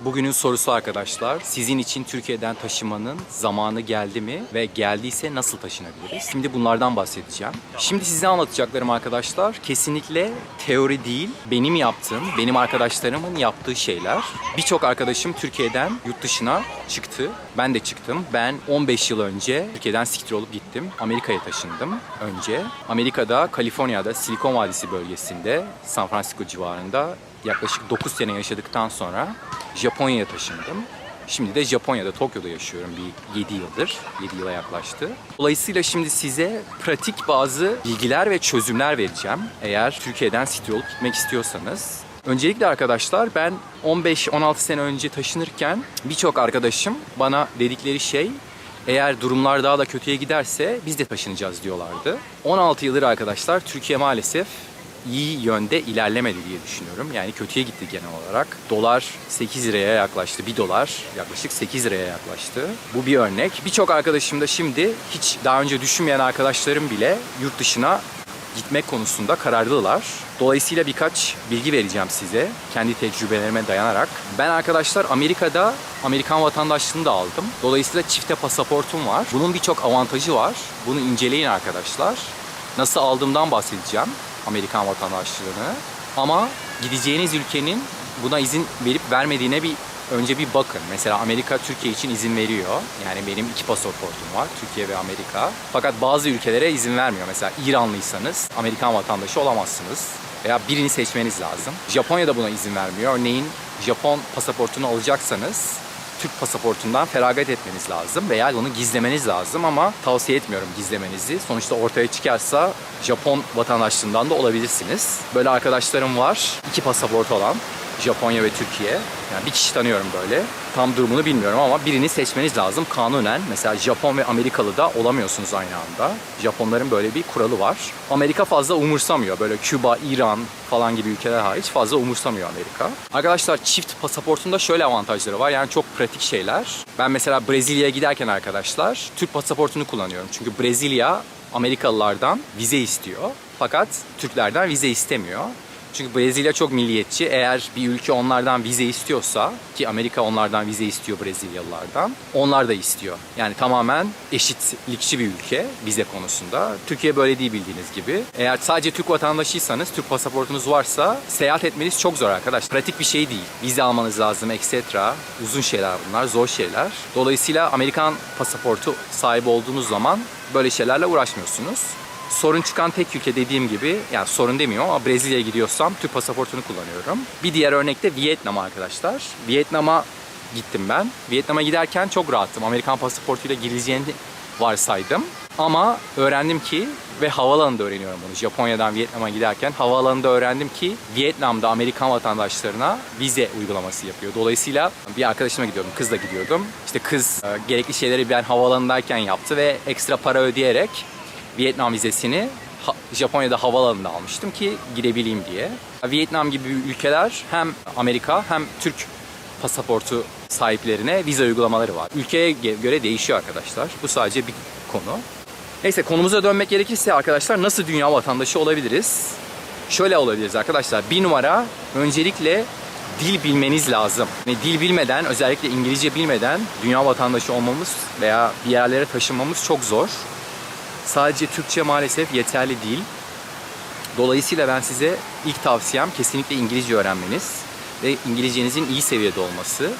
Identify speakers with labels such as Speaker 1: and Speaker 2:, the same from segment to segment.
Speaker 1: Bugünün sorusu arkadaşlar, sizin için Türkiye'den taşımanın zamanı geldi mi ve geldiyse nasıl taşınabiliriz? Şimdi bunlardan bahsedeceğim. Şimdi size anlatacaklarım arkadaşlar kesinlikle teori değil, benim yaptığım, benim arkadaşlarımın yaptığı şeyler. Birçok arkadaşım Türkiye'den yurt dışına çıktı. Ben de çıktım. Ben 15 yıl önce Türkiye'den siktir olup gittim. Amerika'ya taşındım önce. Amerika'da, Kaliforniya'da, Silikon Vadisi bölgesinde, San Francisco civarında yaklaşık 9 sene yaşadıktan sonra Japonya'ya taşındım. Şimdi de Japonya'da, Tokyo'da yaşıyorum bir 7 yıldır. 7 yıla yaklaştı. Dolayısıyla şimdi size pratik bazı bilgiler ve çözümler vereceğim. Eğer Türkiye'den siktir olup gitmek istiyorsanız. Öncelikle arkadaşlar ben 15-16 sene önce taşınırken birçok arkadaşım bana dedikleri şey eğer durumlar daha da kötüye giderse biz de taşınacağız diyorlardı. 16 yıldır arkadaşlar Türkiye maalesef iyi yönde ilerlemedi diye düşünüyorum. Yani kötüye gitti genel olarak. Dolar 8 liraya yaklaştı. 1 dolar yaklaşık 8 liraya yaklaştı. Bu bir örnek. Birçok arkadaşım da şimdi hiç daha önce düşünmeyen arkadaşlarım bile yurt dışına gitmek konusunda kararlılar. Dolayısıyla birkaç bilgi vereceğim size kendi tecrübelerime dayanarak. Ben arkadaşlar Amerika'da Amerikan vatandaşlığını da aldım. Dolayısıyla çifte pasaportum var. Bunun birçok avantajı var. Bunu inceleyin arkadaşlar. Nasıl aldığımdan bahsedeceğim Amerikan vatandaşlığını. Ama gideceğiniz ülkenin buna izin verip vermediğine bir önce bir bakın. Mesela Amerika Türkiye için izin veriyor. Yani benim iki pasaportum var. Türkiye ve Amerika. Fakat bazı ülkelere izin vermiyor. Mesela İranlıysanız Amerikan vatandaşı olamazsınız. Veya birini seçmeniz lazım. Japonya da buna izin vermiyor. Örneğin Japon pasaportunu alacaksanız Türk pasaportundan feragat etmeniz lazım veya onu gizlemeniz lazım ama tavsiye etmiyorum gizlemenizi. Sonuçta ortaya çıkarsa Japon vatandaşlığından da olabilirsiniz. Böyle arkadaşlarım var. iki pasaport olan. Japonya ve Türkiye. Yani bir kişi tanıyorum böyle. Tam durumunu bilmiyorum ama birini seçmeniz lazım kanunen. Mesela Japon ve Amerikalı da olamıyorsunuz aynı anda. Japonların böyle bir kuralı var. Amerika fazla umursamıyor. Böyle Küba, İran falan gibi ülkeler hariç fazla umursamıyor Amerika. Arkadaşlar çift pasaportunda şöyle avantajları var. Yani çok pratik şeyler. Ben mesela Brezilya'ya giderken arkadaşlar Türk pasaportunu kullanıyorum. Çünkü Brezilya Amerikalılardan vize istiyor. Fakat Türklerden vize istemiyor. Çünkü Brezilya çok milliyetçi. Eğer bir ülke onlardan vize istiyorsa ki Amerika onlardan vize istiyor Brezilyalılardan. Onlar da istiyor. Yani tamamen eşitlikçi bir ülke vize konusunda. Türkiye böyle değil bildiğiniz gibi. Eğer sadece Türk vatandaşıysanız, Türk pasaportunuz varsa seyahat etmeniz çok zor arkadaş. Pratik bir şey değil. Vize almanız lazım, etc. Uzun şeyler bunlar, zor şeyler. Dolayısıyla Amerikan pasaportu sahibi olduğunuz zaman böyle şeylerle uğraşmıyorsunuz. Sorun çıkan tek ülke dediğim gibi, yani sorun demiyorum ama Brezilya'ya gidiyorsam Türk pasaportunu kullanıyorum. Bir diğer örnek de Vietnam arkadaşlar. Vietnam'a gittim ben. Vietnam'a giderken çok rahattım. Amerikan pasaportuyla girileceğini varsaydım. Ama öğrendim ki ve havaalanında öğreniyorum bunu. Japonya'dan Vietnam'a giderken havaalanında öğrendim ki Vietnam'da Amerikan vatandaşlarına vize uygulaması yapıyor. Dolayısıyla bir arkadaşıma gidiyordum, kızla gidiyordum. İşte kız e, gerekli şeyleri ben havaalanındayken yaptı ve ekstra para ödeyerek Vietnam vizesini Japonya'da havaalanında almıştım ki girebileyim diye. Vietnam gibi ülkeler hem Amerika hem Türk pasaportu sahiplerine vize uygulamaları var. Ülkeye göre değişiyor arkadaşlar. Bu sadece bir konu. Neyse konumuza dönmek gerekirse arkadaşlar nasıl dünya vatandaşı olabiliriz? Şöyle olabiliriz arkadaşlar. Bir numara öncelikle dil bilmeniz lazım. Yani dil bilmeden özellikle İngilizce bilmeden dünya vatandaşı olmamız veya bir yerlere taşınmamız çok zor. Sadece Türkçe maalesef yeterli değil. Dolayısıyla ben size ilk tavsiyem kesinlikle İngilizce öğrenmeniz ve İngilizcenizin iyi seviyede olması.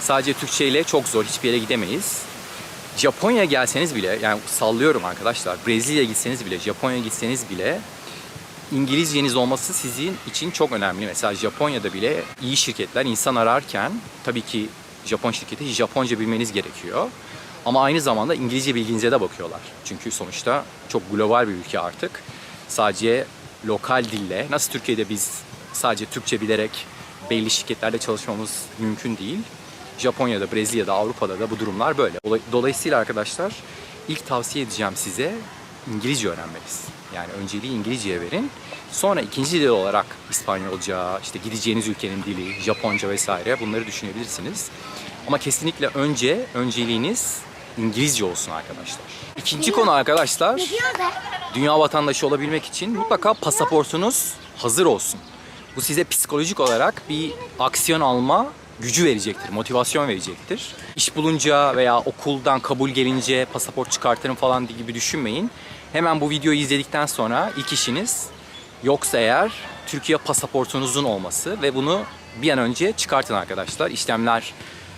Speaker 1: Sadece Türkçe ile çok zor, hiçbir yere gidemeyiz. Japonya'ya gelseniz bile, yani sallıyorum arkadaşlar, Brezilya'ya gitseniz bile, Japonya'ya gitseniz bile İngilizceniz olması sizin için çok önemli. Mesela Japonya'da bile iyi şirketler insan ararken tabii ki Japon şirketi Japonca bilmeniz gerekiyor. Ama aynı zamanda İngilizce bilginize de bakıyorlar. Çünkü sonuçta çok global bir ülke artık. Sadece lokal dille, nasıl Türkiye'de biz sadece Türkçe bilerek belli şirketlerde çalışmamız mümkün değil. Japonya'da, Brezilya'da, Avrupa'da da bu durumlar böyle. Dolay- Dolayısıyla arkadaşlar ilk tavsiye edeceğim size İngilizce öğrenmeniz. Yani önceliği İngilizceye verin. Sonra ikinci dil olarak İspanyolca, işte gideceğiniz ülkenin dili, Japonca vesaire bunları düşünebilirsiniz. Ama kesinlikle önce önceliğiniz İngilizce olsun arkadaşlar. İkinci konu arkadaşlar, dünya vatandaşı olabilmek için mutlaka pasaportunuz hazır olsun. Bu size psikolojik olarak bir aksiyon alma gücü verecektir, motivasyon verecektir. İş bulunca veya okuldan kabul gelince pasaport çıkartırım falan gibi düşünmeyin. Hemen bu videoyu izledikten sonra ilk işiniz yoksa eğer Türkiye pasaportunuzun olması ve bunu bir an önce çıkartın arkadaşlar. İşlemler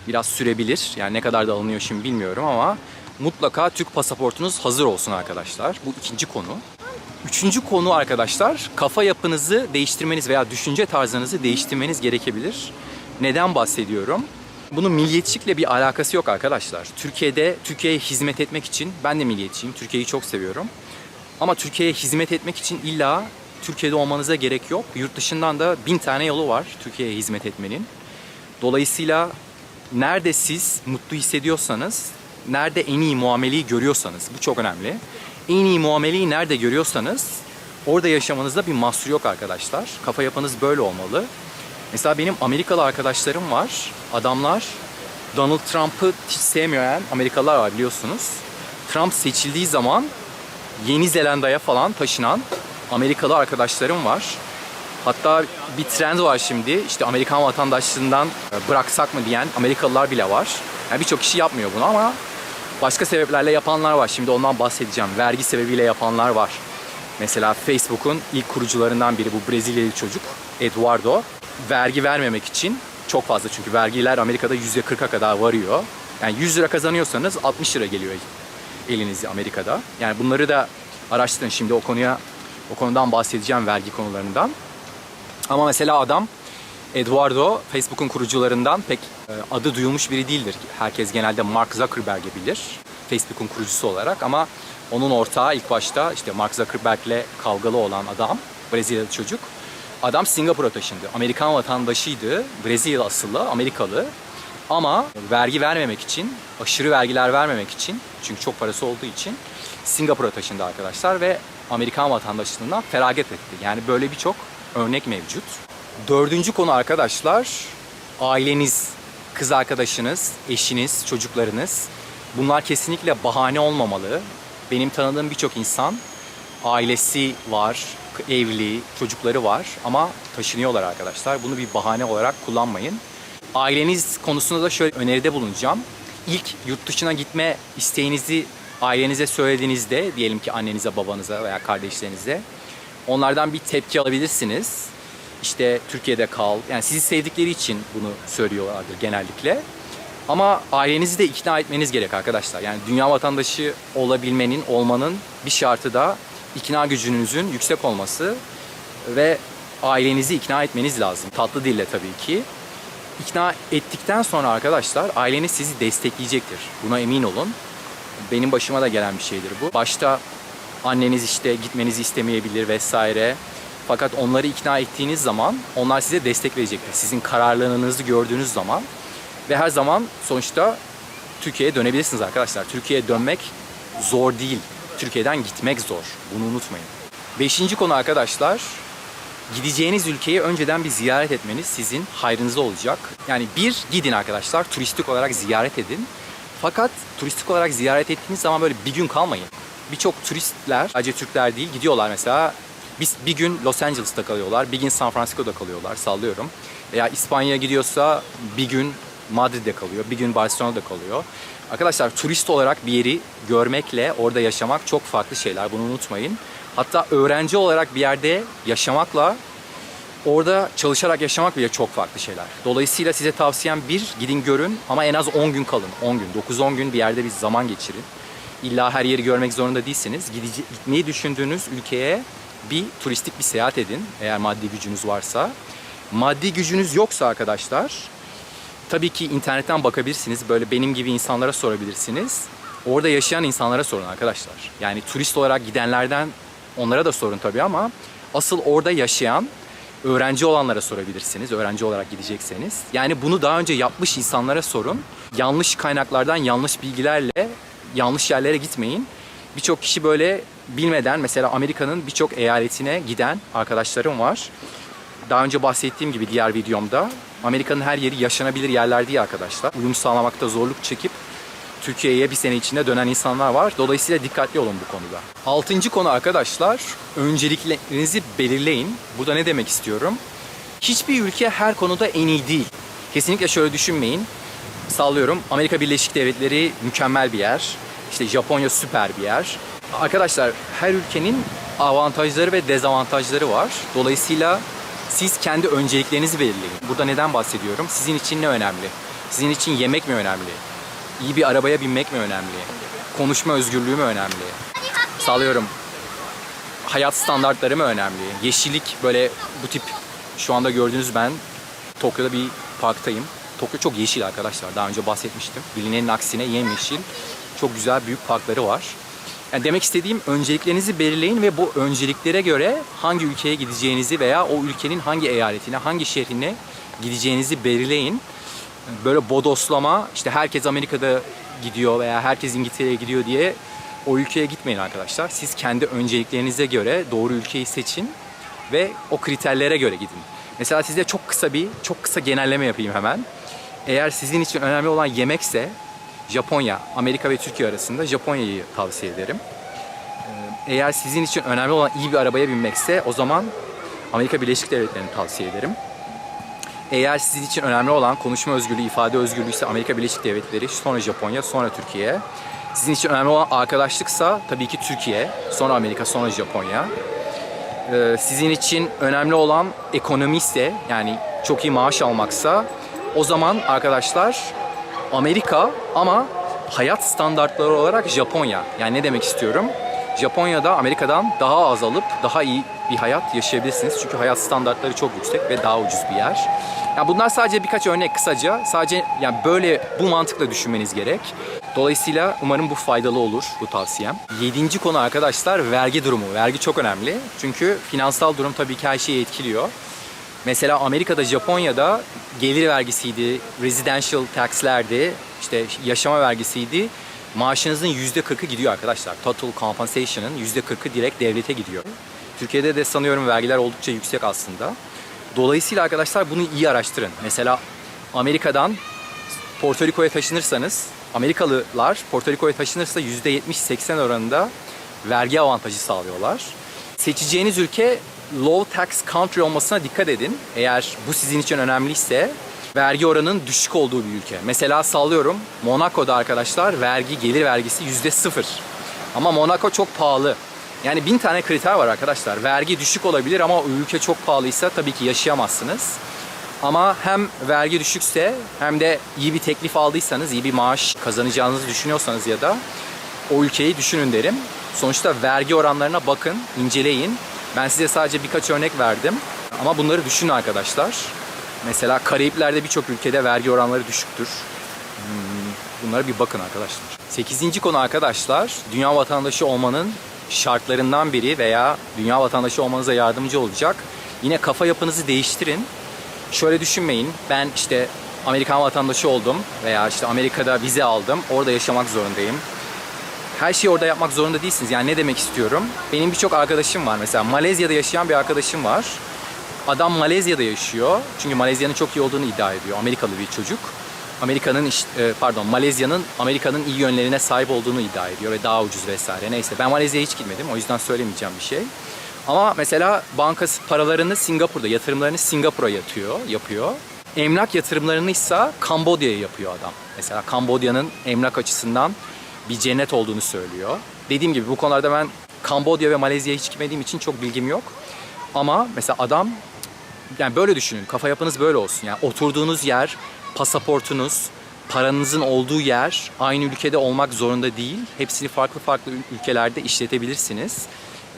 Speaker 1: biraz sürebilir. Yani ne kadar da alınıyor şimdi bilmiyorum ama mutlaka Türk pasaportunuz hazır olsun arkadaşlar. Bu ikinci konu. Üçüncü konu arkadaşlar kafa yapınızı değiştirmeniz veya düşünce tarzınızı değiştirmeniz gerekebilir. Neden bahsediyorum? Bunun milliyetçilikle bir alakası yok arkadaşlar. Türkiye'de Türkiye'ye hizmet etmek için ben de milliyetçiyim. Türkiye'yi çok seviyorum. Ama Türkiye'ye hizmet etmek için illa Türkiye'de olmanıza gerek yok. Yurt dışından da bin tane yolu var Türkiye'ye hizmet etmenin. Dolayısıyla nerede siz mutlu hissediyorsanız, nerede en iyi muameleyi görüyorsanız, bu çok önemli. En iyi muameleyi nerede görüyorsanız orada yaşamanızda bir mahsur yok arkadaşlar. Kafa yapınız böyle olmalı. Mesela benim Amerikalı arkadaşlarım var. Adamlar Donald Trump'ı hiç sevmeyen Amerikalılar var biliyorsunuz. Trump seçildiği zaman Yeni Zelanda'ya falan taşınan Amerikalı arkadaşlarım var. Hatta bir trend var şimdi. İşte Amerikan vatandaşlığından bıraksak mı diyen Amerikalılar bile var. Yani birçok kişi yapmıyor bunu ama başka sebeplerle yapanlar var. Şimdi ondan bahsedeceğim. Vergi sebebiyle yapanlar var. Mesela Facebook'un ilk kurucularından biri bu Brezilyalı çocuk Eduardo. Vergi vermemek için çok fazla çünkü vergiler Amerika'da %40'a kadar varıyor. Yani 100 lira kazanıyorsanız 60 lira geliyor elinize Amerika'da. Yani bunları da araştırın şimdi o konuya o konudan bahsedeceğim vergi konularından. Ama mesela adam Eduardo Facebook'un kurucularından pek e, adı duyulmuş biri değildir. Herkes genelde Mark Zuckerberg'i bilir Facebook'un kurucusu olarak ama onun ortağı ilk başta işte Mark Zuckerberg'le kavgalı olan adam Brezilyalı çocuk. Adam Singapur'a taşındı. Amerikan vatandaşıydı. Brezilya asıllı, Amerikalı. Ama vergi vermemek için, aşırı vergiler vermemek için, çünkü çok parası olduğu için Singapur'a taşındı arkadaşlar ve Amerikan vatandaşlığından feragat etti. Yani böyle birçok örnek mevcut. Dördüncü konu arkadaşlar, aileniz, kız arkadaşınız, eşiniz, çocuklarınız. Bunlar kesinlikle bahane olmamalı. Benim tanıdığım birçok insan ailesi var, evli, çocukları var ama taşınıyorlar arkadaşlar. Bunu bir bahane olarak kullanmayın. Aileniz konusunda da şöyle öneride bulunacağım. İlk yurt dışına gitme isteğinizi ailenize söylediğinizde, diyelim ki annenize, babanıza veya kardeşlerinize onlardan bir tepki alabilirsiniz. İşte Türkiye'de kal. Yani sizi sevdikleri için bunu söylüyorlardır genellikle. Ama ailenizi de ikna etmeniz gerek arkadaşlar. Yani dünya vatandaşı olabilmenin, olmanın bir şartı da ikna gücünüzün yüksek olması ve ailenizi ikna etmeniz lazım. Tatlı dille tabii ki. İkna ettikten sonra arkadaşlar aileniz sizi destekleyecektir. Buna emin olun. Benim başıma da gelen bir şeydir bu. Başta anneniz işte gitmenizi istemeyebilir vesaire. Fakat onları ikna ettiğiniz zaman onlar size destek verecektir. Sizin kararlılığınızı gördüğünüz zaman ve her zaman sonuçta Türkiye'ye dönebilirsiniz arkadaşlar. Türkiye'ye dönmek zor değil. Türkiye'den gitmek zor. Bunu unutmayın. Beşinci konu arkadaşlar. Gideceğiniz ülkeyi önceden bir ziyaret etmeniz sizin hayrınıza olacak. Yani bir gidin arkadaşlar turistik olarak ziyaret edin. Fakat turistik olarak ziyaret ettiğiniz zaman böyle bir gün kalmayın. Birçok turistler, sadece Türkler değil gidiyorlar mesela. Biz bir gün Los Angeles'ta kalıyorlar, bir gün San Francisco'da kalıyorlar sallıyorum. Veya İspanya'ya gidiyorsa bir gün Madrid'de kalıyor, bir gün Barcelona'da kalıyor. Arkadaşlar turist olarak bir yeri görmekle orada yaşamak çok farklı şeyler. Bunu unutmayın. Hatta öğrenci olarak bir yerde yaşamakla orada çalışarak yaşamak bile çok farklı şeyler. Dolayısıyla size tavsiyem bir, gidin görün ama en az 10 gün kalın. 10 gün, 9-10 gün bir yerde bir zaman geçirin. İlla her yeri görmek zorunda değilsiniz. Gidici, gitmeyi düşündüğünüz ülkeye bir turistik bir seyahat edin eğer maddi gücünüz varsa. Maddi gücünüz yoksa arkadaşlar tabii ki internetten bakabilirsiniz. Böyle benim gibi insanlara sorabilirsiniz. Orada yaşayan insanlara sorun arkadaşlar. Yani turist olarak gidenlerden onlara da sorun tabii ama asıl orada yaşayan öğrenci olanlara sorabilirsiniz. Öğrenci olarak gidecekseniz. Yani bunu daha önce yapmış insanlara sorun. Yanlış kaynaklardan yanlış bilgilerle yanlış yerlere gitmeyin. Birçok kişi böyle bilmeden mesela Amerika'nın birçok eyaletine giden arkadaşlarım var. Daha önce bahsettiğim gibi diğer videomda Amerika'nın her yeri yaşanabilir yerler değil arkadaşlar. Uyum sağlamakta zorluk çekip Türkiye'ye bir sene içinde dönen insanlar var. Dolayısıyla dikkatli olun bu konuda. Altıncı konu arkadaşlar, önceliklerinizi belirleyin. Burada ne demek istiyorum? Hiçbir ülke her konuda en iyi değil. Kesinlikle şöyle düşünmeyin. Sallıyorum Amerika Birleşik Devletleri mükemmel bir yer. İşte Japonya süper bir yer. Arkadaşlar her ülkenin avantajları ve dezavantajları var. Dolayısıyla siz kendi önceliklerinizi belirleyin. Burada neden bahsediyorum? Sizin için ne önemli? Sizin için yemek mi önemli? İyi bir arabaya binmek mi önemli? Konuşma özgürlüğü mü önemli? Sallıyorum hayat standartları mı önemli? Yeşillik böyle bu tip şu anda gördüğünüz ben Tokyo'da bir parktayım. Tokyo çok yeşil arkadaşlar. Daha önce bahsetmiştim. Bilinenin aksine yemyeşil. Çok güzel büyük parkları var. Yani demek istediğim önceliklerinizi belirleyin ve bu önceliklere göre hangi ülkeye gideceğinizi veya o ülkenin hangi eyaletine, hangi şehrine gideceğinizi belirleyin. Böyle bodoslama, işte herkes Amerika'da gidiyor veya herkes İngiltere'ye gidiyor diye o ülkeye gitmeyin arkadaşlar. Siz kendi önceliklerinize göre doğru ülkeyi seçin ve o kriterlere göre gidin. Mesela size çok kısa bir, çok kısa genelleme yapayım hemen. Eğer sizin için önemli olan yemekse Japonya, Amerika ve Türkiye arasında Japonya'yı tavsiye ederim. Ee, Eğer sizin için önemli olan iyi bir arabaya binmekse o zaman Amerika Birleşik Devletleri'ni tavsiye ederim. Eğer sizin için önemli olan konuşma özgürlüğü, ifade özgürlüğü ise Amerika Birleşik Devletleri, sonra Japonya, sonra Türkiye. Sizin için önemli olan arkadaşlıksa tabii ki Türkiye, sonra Amerika, sonra Japonya. Ee, sizin için önemli olan ekonomi ise yani çok iyi maaş almaksa o zaman arkadaşlar Amerika ama hayat standartları olarak Japonya. Yani ne demek istiyorum? Japonya'da Amerika'dan daha az alıp daha iyi bir hayat yaşayabilirsiniz. Çünkü hayat standartları çok yüksek ve daha ucuz bir yer. Yani bunlar sadece birkaç örnek kısaca. Sadece yani böyle bu mantıkla düşünmeniz gerek. Dolayısıyla umarım bu faydalı olur bu tavsiyem. Yedinci konu arkadaşlar vergi durumu. Vergi çok önemli. Çünkü finansal durum tabii ki her şeyi etkiliyor. Mesela Amerika'da, Japonya'da gelir vergisiydi, residential tax'lerdi, işte yaşama vergisiydi. Maaşınızın %40'ı gidiyor arkadaşlar. Total compensation'ın %40'ı direkt devlete gidiyor. Türkiye'de de sanıyorum vergiler oldukça yüksek aslında. Dolayısıyla arkadaşlar bunu iyi araştırın. Mesela Amerika'dan Porto Rico'ya taşınırsanız Amerikalılar Porto Rico'ya taşınırsa %70-80 oranında vergi avantajı sağlıyorlar. Seçeceğiniz ülke low tax country olmasına dikkat edin. Eğer bu sizin için önemliyse vergi oranının düşük olduğu bir ülke. Mesela sallıyorum Monaco'da arkadaşlar vergi gelir vergisi %0. Ama Monaco çok pahalı. Yani bin tane kriter var arkadaşlar. Vergi düşük olabilir ama ülke çok pahalıysa tabii ki yaşayamazsınız. Ama hem vergi düşükse hem de iyi bir teklif aldıysanız, iyi bir maaş kazanacağınızı düşünüyorsanız ya da o ülkeyi düşünün derim. Sonuçta vergi oranlarına bakın, inceleyin. Ben size sadece birkaç örnek verdim. Ama bunları düşünün arkadaşlar. Mesela Karayipler'de birçok ülkede vergi oranları düşüktür. Hmm, Bunlara bir bakın arkadaşlar. Sekizinci konu arkadaşlar, dünya vatandaşı olmanın şartlarından biri veya dünya vatandaşı olmanıza yardımcı olacak. Yine kafa yapınızı değiştirin. Şöyle düşünmeyin, ben işte Amerikan vatandaşı oldum veya işte Amerika'da vize aldım, orada yaşamak zorundayım. Her şeyi orada yapmak zorunda değilsiniz. Yani ne demek istiyorum? Benim birçok arkadaşım var. Mesela Malezya'da yaşayan bir arkadaşım var. Adam Malezya'da yaşıyor. Çünkü Malezya'nın çok iyi olduğunu iddia ediyor. Amerikalı bir çocuk. Amerika'nın e, pardon Malezya'nın Amerika'nın iyi yönlerine sahip olduğunu iddia ediyor ve daha ucuz vesaire. Neyse ben Malezya'ya hiç gitmedim. O yüzden söylemeyeceğim bir şey. Ama mesela bankası paralarını Singapur'da, yatırımlarını Singapur'a yatıyor, yapıyor. Emlak yatırımlarını ise Kambodya'ya yapıyor adam. Mesela Kambodya'nın emlak açısından bir cennet olduğunu söylüyor. Dediğim gibi bu konularda ben Kambodya'ya ve Malezya'ya hiç gitmediğim için çok bilgim yok. Ama mesela adam yani böyle düşünün. Kafa yapınız böyle olsun. Yani oturduğunuz yer, pasaportunuz, paranızın olduğu yer aynı ülkede olmak zorunda değil. Hepsini farklı farklı ül- ülkelerde işletebilirsiniz.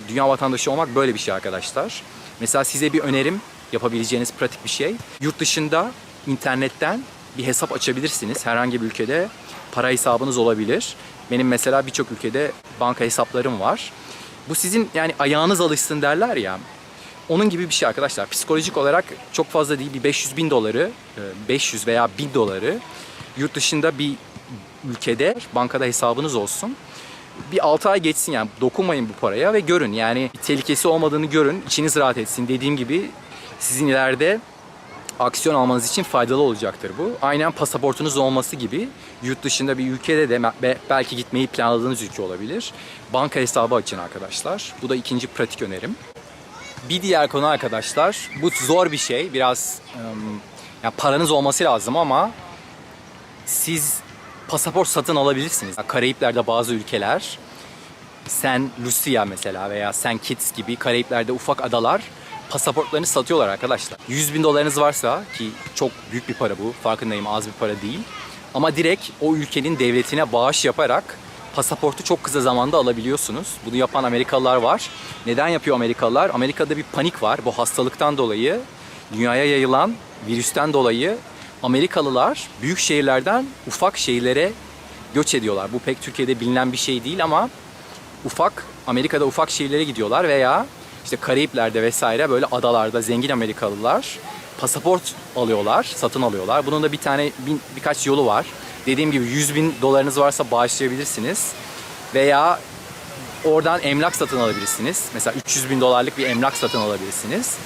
Speaker 1: Dünya vatandaşı olmak böyle bir şey arkadaşlar. Mesela size bir önerim yapabileceğiniz pratik bir şey. Yurt dışında internetten bir hesap açabilirsiniz. Herhangi bir ülkede para hesabınız olabilir. Benim mesela birçok ülkede banka hesaplarım var. Bu sizin yani ayağınız alışsın derler ya. Onun gibi bir şey arkadaşlar. Psikolojik olarak çok fazla değil bir 500 bin doları, e, 500 veya 1000 doları yurt dışında bir ülkede bankada hesabınız olsun. Bir 6 ay geçsin yani dokunmayın bu paraya ve görün yani tehlikesi olmadığını görün. içiniz rahat etsin. Dediğim gibi sizin ileride aksiyon almanız için faydalı olacaktır bu. Aynen pasaportunuz olması gibi yurt dışında bir ülkede de be- belki gitmeyi planladığınız ülke olabilir. Banka hesabı açın arkadaşlar. Bu da ikinci pratik önerim. Bir diğer konu arkadaşlar, bu zor bir şey. Biraz Yani paranız olması lazım ama siz pasaport satın alabilirsiniz. Karayipler'de bazı ülkeler Sen Lucia mesela veya Sen Kitts gibi Karayipler'de ufak adalar pasaportlarını satıyorlar arkadaşlar. 100 bin dolarınız varsa ki çok büyük bir para bu farkındayım az bir para değil. Ama direkt o ülkenin devletine bağış yaparak pasaportu çok kısa zamanda alabiliyorsunuz. Bunu yapan Amerikalılar var. Neden yapıyor Amerikalılar? Amerika'da bir panik var. Bu hastalıktan dolayı dünyaya yayılan virüsten dolayı Amerikalılar büyük şehirlerden ufak şehirlere göç ediyorlar. Bu pek Türkiye'de bilinen bir şey değil ama ufak Amerika'da ufak şehirlere gidiyorlar veya işte Karayipler'de vesaire böyle adalarda zengin Amerikalılar pasaport alıyorlar, satın alıyorlar. Bunun da bir tane bin, birkaç yolu var. Dediğim gibi 100 bin dolarınız varsa bağışlayabilirsiniz. Veya oradan emlak satın alabilirsiniz. Mesela 300 bin dolarlık bir emlak satın alabilirsiniz.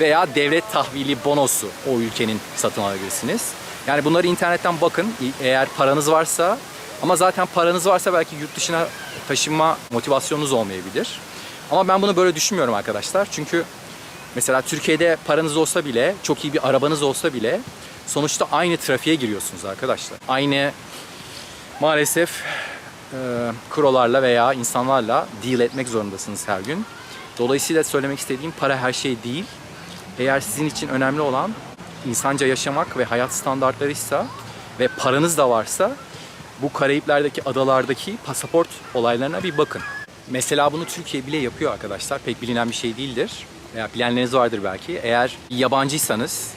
Speaker 1: Veya devlet tahvili bonosu o ülkenin satın alabilirsiniz. Yani bunları internetten bakın. Eğer paranız varsa ama zaten paranız varsa belki yurt dışına taşınma motivasyonunuz olmayabilir. Ama ben bunu böyle düşünmüyorum arkadaşlar. Çünkü mesela Türkiye'de paranız olsa bile, çok iyi bir arabanız olsa bile sonuçta aynı trafiğe giriyorsunuz arkadaşlar. Aynı maalesef e, krolarla veya insanlarla deal etmek zorundasınız her gün. Dolayısıyla söylemek istediğim para her şey değil. Eğer sizin için önemli olan insanca yaşamak ve hayat standartlarıysa ve paranız da varsa bu Karayipler'deki adalardaki pasaport olaylarına bir bakın. Mesela bunu Türkiye bile yapıyor arkadaşlar. Pek bilinen bir şey değildir. Veya bilenleriniz vardır belki. Eğer yabancıysanız,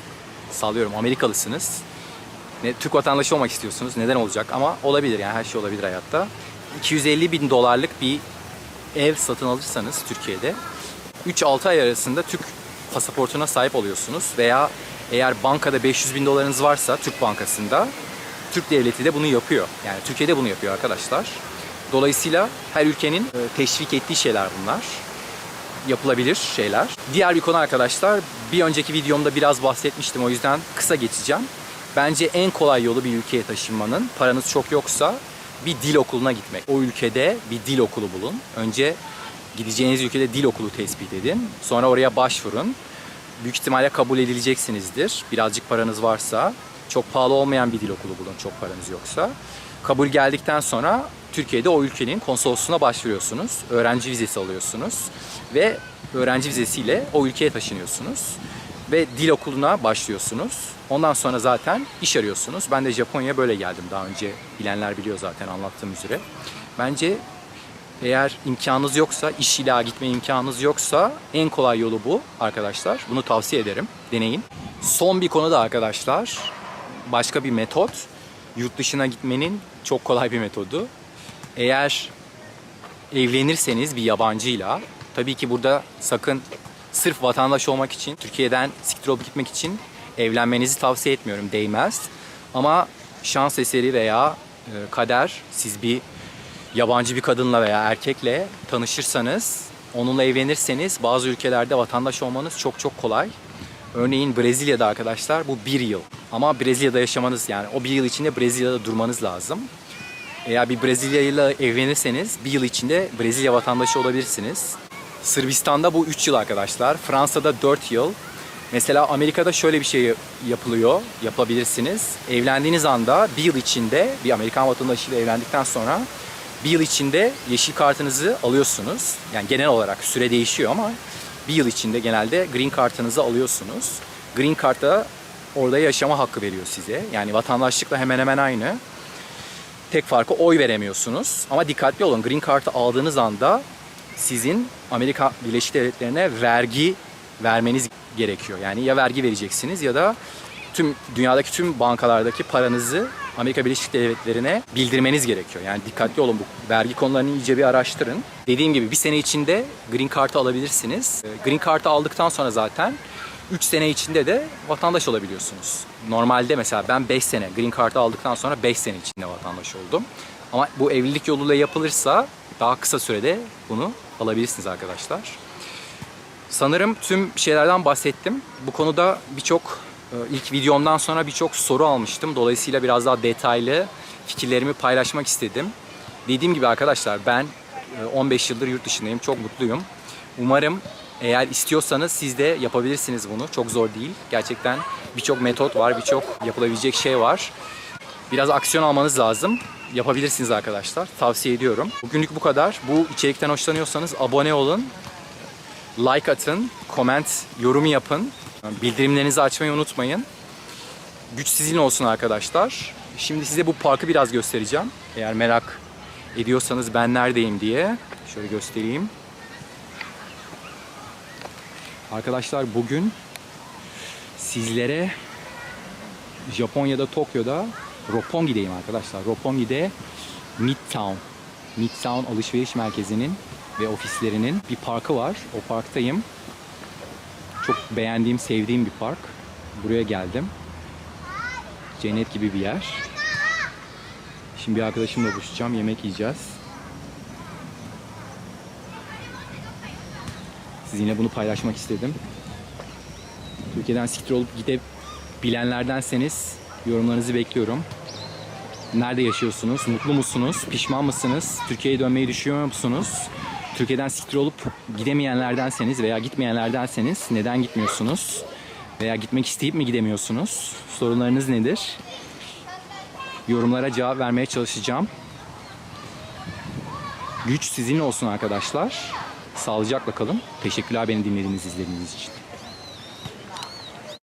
Speaker 1: sallıyorum Amerikalısınız, ne, Türk vatandaşı olmak istiyorsunuz. Neden olacak? Ama olabilir yani her şey olabilir hayatta. 250 bin dolarlık bir ev satın alırsanız Türkiye'de 3-6 ay arasında Türk pasaportuna sahip oluyorsunuz. Veya eğer bankada 500 bin dolarınız varsa Türk Bankası'nda Türk devleti de bunu yapıyor. Yani Türkiye'de bunu yapıyor arkadaşlar. Dolayısıyla her ülkenin e, teşvik ettiği şeyler bunlar. Yapılabilir şeyler. Diğer bir konu arkadaşlar, bir önceki videomda biraz bahsetmiştim o yüzden kısa geçeceğim. Bence en kolay yolu bir ülkeye taşınmanın, paranız çok yoksa bir dil okuluna gitmek. O ülkede bir dil okulu bulun. Önce gideceğiniz ülkede dil okulu tespit edin. Sonra oraya başvurun. Büyük ihtimalle kabul edileceksinizdir. Birazcık paranız varsa. Çok pahalı olmayan bir dil okulu bulun çok paranız yoksa. Kabul geldikten sonra Türkiye'de o ülkenin konsolosluğuna başvuruyorsunuz. Öğrenci vizesi alıyorsunuz ve öğrenci vizesiyle o ülkeye taşınıyorsunuz ve dil okuluna başlıyorsunuz. Ondan sonra zaten iş arıyorsunuz. Ben de Japonya'ya böyle geldim daha önce. Bilenler biliyor zaten anlattığım üzere. Bence eğer imkanınız yoksa, iş ila gitme imkanınız yoksa en kolay yolu bu arkadaşlar. Bunu tavsiye ederim. Deneyin. Son bir konu da arkadaşlar. Başka bir metot. Yurt dışına gitmenin çok kolay bir metodu. Eğer evlenirseniz bir yabancıyla, tabii ki burada sakın sırf vatandaş olmak için, Türkiye'den siktir olup gitmek için evlenmenizi tavsiye etmiyorum, değmez. Ama şans eseri veya e, kader siz bir yabancı bir kadınla veya erkekle tanışırsanız, onunla evlenirseniz bazı ülkelerde vatandaş olmanız çok çok kolay. Örneğin Brezilya'da arkadaşlar bu bir yıl. Ama Brezilya'da yaşamanız yani o bir yıl içinde Brezilya'da durmanız lazım. Eğer bir Brezilyalı evlenirseniz bir yıl içinde Brezilya vatandaşı olabilirsiniz. Sırbistan'da bu 3 yıl arkadaşlar. Fransa'da 4 yıl. Mesela Amerika'da şöyle bir şey yapılıyor, yapabilirsiniz. Evlendiğiniz anda bir yıl içinde bir Amerikan vatandaşıyla evlendikten sonra bir yıl içinde yeşil kartınızı alıyorsunuz. Yani genel olarak süre değişiyor ama bir yıl içinde genelde green kartınızı alıyorsunuz. Green kartta orada yaşama hakkı veriyor size. Yani vatandaşlıkla hemen hemen aynı. Tek farkı oy veremiyorsunuz. Ama dikkatli olun. Green kartı aldığınız anda sizin Amerika Birleşik Devletleri'ne vergi vermeniz gerekiyor. Yani ya vergi vereceksiniz ya da tüm dünyadaki tüm bankalardaki paranızı Amerika Birleşik Devletleri'ne bildirmeniz gerekiyor. Yani dikkatli olun bu vergi konularını iyice bir araştırın. Dediğim gibi bir sene içinde Green Card'ı alabilirsiniz. Green Card'ı aldıktan sonra zaten 3 sene içinde de vatandaş olabiliyorsunuz. Normalde mesela ben 5 sene Green Card'ı aldıktan sonra 5 sene içinde vatandaş oldum. Ama bu evlilik yoluyla yapılırsa daha kısa sürede bunu alabilirsiniz arkadaşlar. Sanırım tüm şeylerden bahsettim. Bu konuda birçok e, ilk videomdan sonra birçok soru almıştım. Dolayısıyla biraz daha detaylı fikirlerimi paylaşmak istedim. Dediğim gibi arkadaşlar ben 15 yıldır yurt dışındayım. Çok mutluyum. Umarım eğer istiyorsanız siz de yapabilirsiniz bunu. Çok zor değil. Gerçekten birçok metot var, birçok yapılabilecek şey var. Biraz aksiyon almanız lazım. Yapabilirsiniz arkadaşlar. Tavsiye ediyorum. Bugünlük bu kadar. Bu içerikten hoşlanıyorsanız abone olun. Like atın, comment, yorum yapın. Bildirimlerinizi açmayı unutmayın. Güç sizin olsun arkadaşlar. Şimdi size bu parkı biraz göstereceğim. Eğer merak ediyorsanız ben neredeyim diye. Şöyle göstereyim. Arkadaşlar bugün sizlere Japonya'da Tokyo'da Roppongi'deyim arkadaşlar. Roppongi'de Midtown. Midtown alışveriş merkezinin ve ofislerinin bir parkı var. O parktayım. Çok beğendiğim, sevdiğim bir park. Buraya geldim. Cennet gibi bir yer. Şimdi bir arkadaşımla buluşacağım. Yemek yiyeceğiz. Sizinle bunu paylaşmak istedim. Türkiye'den siktir olup gidebilenlerdenseniz yorumlarınızı bekliyorum. Nerede yaşıyorsunuz? Mutlu musunuz? Pişman mısınız? Türkiye'ye dönmeyi düşünüyor musunuz? Türkiye'den siktir olup gidemeyenlerdenseniz veya gitmeyenlerdenseniz neden gitmiyorsunuz? Veya gitmek isteyip mi gidemiyorsunuz? Sorunlarınız nedir? Yorumlara cevap vermeye çalışacağım. Güç sizin olsun arkadaşlar. Sağlıcakla kalın. Teşekkürler beni dinlediğiniz, izlediğiniz için.